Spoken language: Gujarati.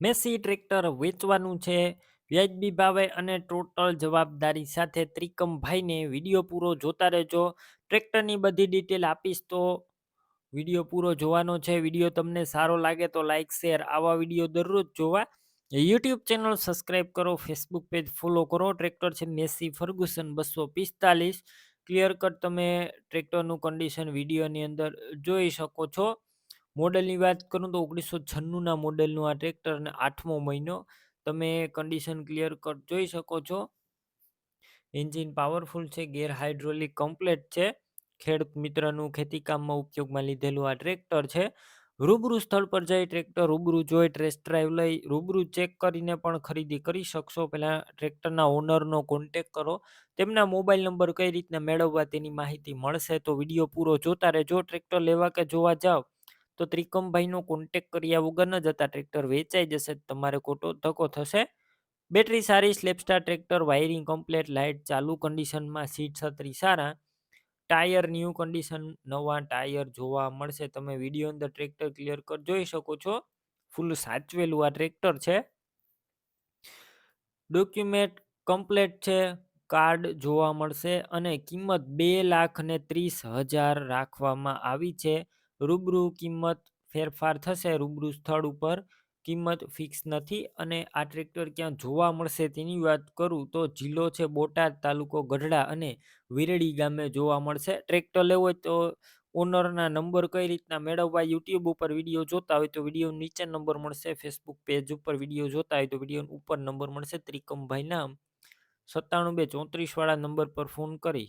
મેસી ટ્રેક્ટર વેચવાનું છે. વ્યાજબી ભાવે અને ટોટલ જવાબદારી સાથે ત્રિકમભાઈને વીડિયો પૂરો જોતા રહેજો. ટ્રેક્ટરની બધી ડિટેલ આપીશ તો વીડિયો પૂરો જોવાનો છે. વીડિયો તમને સારો લાગે તો લાઇક શેર, આવા વીડિયો દરરોજ જોવા. યુટ્યુબ ચેનલ સબસ્ક્રાઈબ કરો, ફેસબુક પેજ ફોલો કરો. ટ્રેક્ટર છે મેસી ફર્ગુસન બસો પિસ્તાલીસ. ક્લિયર કટ તમે ટ્રેક્ટરનું કન્ડિશન વિડીયોની અંદર જોઈ શકો છો. મોડલની વાત કરું તો ઓગણીસો છન્નુંના મોડલનું આ ટ્રેક્ટર અને આઠમો મહિનો તમે કન્ડિશન ક્લિયર કટ જોઈ શકો છો. એન્જિન પાવરફુલ છે ગેર હાઇડ્રોલિક કમ્પ્લેટ છે. ખેડૂત મિત્રનું ખેતીકામમાં ઉપયોગમાં લીધેલું આ ટ્રેક્ટર છે. રૂબરૂ સ્થળ પર જઈ ટ્રેક્ટર, રૂબરૂ જોઈ ટેસ્ટ ડ્રાઈવ લઈ, રૂબરૂ ચેક કરીને પણ ખરીદી કરી શકશો. પહેલાં ટ્રેક્ટરના ઓનરનો કોન્ટેક કરો. તેમના મોબાઈલ નંબર કઈ રીતના મેળવવા તેની માહિતી મળશે તો વીડિયો પૂરો જોતા રહેજો. ટ્રેક્ટર લેવા કે જોવા જાઓ તો ત્રિકમભાઈનો કોન્ટેક કર્યા વગર ન જતા ટ્રેક્ટર વેચાઈ જશે, તમારે ખોટો ધક્કો થશે. બેટરી સારી સ્લેપસ્ટાર ટ્રેક્ટર વાયરિંગ કમ્પ્લેટ લાઇટ ચાલુ કન્ડિશનમાં સીટ છત્રી સારા. ટાયર ન્યૂ કન્ડિશન નવા ટાયર જોવા મળશે. તમે વીડિયો અંદર ટ્રેક્ટર ક્લિયર કર, જોઈ શકો છો. ફૂલ સાચવેલું આ ટ્રેક્ટર છે. ડોક્યુમેન્ટ કમ્પ્લેટ છે કાર્ડ જોવા મળશે અને કિંમત બે લાખ ને ત્રીસ હજાર રાખવામાં આવી છે. રૂબરૂ કિંમત ફેરફાર થશે. રૂબરૂ સ્થળ ઉપર કિંમત ફિક્સ નથી અને આ ટ્રેક્ટર ક્યાં જોવા મળશે તેની વાત કરું તો જિલ્લો છે બોટાદ, તાલુકો ગઢડા અને વિરડી ગામે જોવા મળશે. ટ્રેક્ટર લેવો હોય તો ઓનરના નંબર કઈ રીતના મેળવવા યુટ્યુબ ઉપર વીડિયો જોતા હોય તો વીડિયો નીચે નંબર મળશે. ફેસબુક પેજ ઉપર વીડિયો જોતા હોય તો વીડિયો ઉપર નંબર મળશે. ત્રિકમભાઈ નામ. સત્તાણું બે ચોત્રીસ વાળા નંબર પર ફોન કરી.